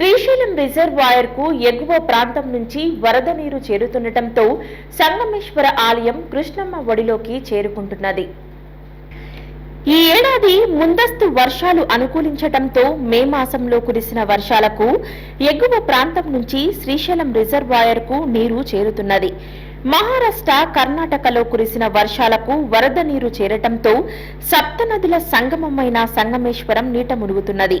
శ్రీశైలం రిజర్వాయర్కు ఎగువ ప్రాంతం నుంచి వరద నీరు చేరుతుండటంతో సంగమేశ్వర ఆలయం కృష్ణమ్మ ఒడిలోకి చేరుకుంటున్నది. ఈ ఏడాది ముందస్తు వర్షాలు అనుకూలించటంతో మే మాసంలో కురిసిన వర్షాలకు ఎగువ ప్రాంతం నుంచి శ్రీశైలం రిజర్వాయర్కు నీరు చేరుతున్నది. మహారాష్ట్ర కర్ణాటకలో కురిసిన వర్షాలకు వరద నీరు చేరటంతో సప్తనదుల సంగమమైన సంగమేశ్వరం నీట మునుగుతున్నది.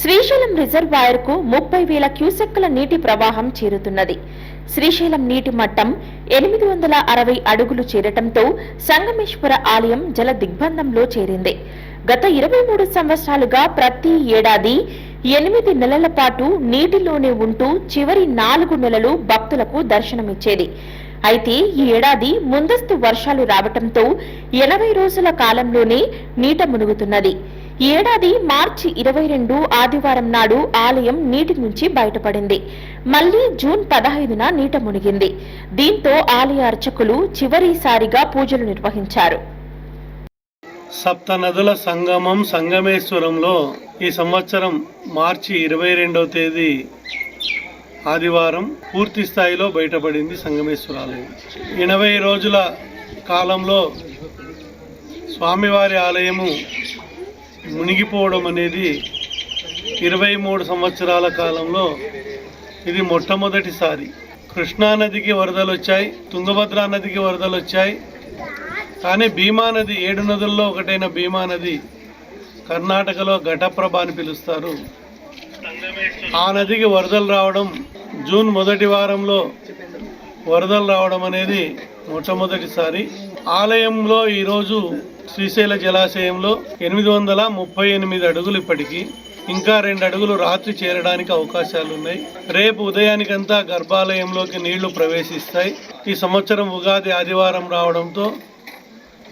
శ్రీశైలం రిజర్వాయర్కు ముప్పై వేల క్యూసెక్కుల నీటి ప్రవాహం చేరుతున్నది. శ్రీశైలం నీటి మట్టం ఎనిమిది వందల అరవై అడుగులు చేరటంతో సంగమేశ్వర ఆలయం జల దిగ్బంధంలో చేరింది. గత ఇరవై మూడు సంవత్సరాలుగా ప్రతి ఏడాది ఎనిమిది నెలల పాటు నీటిలోనే ఉంటూ చివరి నాలుగు నెలలు భక్తులకు దర్శనమిచ్చేది. అయితే ఈ ఏడాది ముందస్తు వర్షాలు రావటంతో ఎనభై రోజుల కాలంలోనే నీట మునుగుతున్నది. ఏడాది మార్చి ఇరవై రెండు ఆదివారం నాడు ఆలయం నీటి నుంచి బయటపడింది. మళ్ళీ జూన్ పదహైదున నీట మునిగింది. దీంతో ఆలయ అర్చకులు చివరిసారిగా పూజలు నిర్వహించారు. సప్త నదుల సంగమం సంగమేశ్వరంలో ఈ సంవత్సరం మార్చి ఇరవై రెండవ తేదీ ఆదివారం పూర్తి స్థాయిలో బయటపడింది సంగమేశ్వరాలయం. ఎనభై రోజుల కాలంలో స్వామివారి ఆలయము మునిగిపోవడం అనేది ఇరవై మూడు సంవత్సరాల కాలంలో ఇది మొట్టమొదటిసారి. కృష్ణానదికి వరదలు వచ్చాయి తుంగభద్రా నదికి వరదలు వచ్చాయి. కానీ భీమా నది ఏడు నదుల్లో ఒకటైన భీమా నది కర్ణాటకలో ఘటప్రభ అని పిలుస్తారు. ఆ నదికి వరదలు రావడం జూన్ మొదటి వారంలో వరదలు రావడం అనేది మొట్టమొదటిసారి. ఆలయంలో ఈరోజు శ్రీశైల జలాశయంలో ఎనిమిది వందల ముప్పై ఎనిమిది అడుగులు ఇప్పటికీ ఇంకా రెండు అడుగులు రాత్రి చేరడానికి అవకాశాలు ఉన్నాయి రేపు ఉదయానికంతా గర్భాలయంలోకి నీళ్ళు ప్రవేశిస్తాయి. ఈ సంవత్సరం ఉగాది ఆదివారం రావడంతో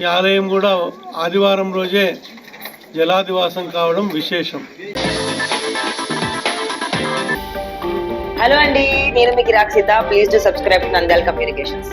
ఈ ఆలయం కూడా ఆదివారం రోజే జలాదివాసం కావడం విశేషం. హలో అండి నేను మీకు Rakshita please to subscribe Nandyala communications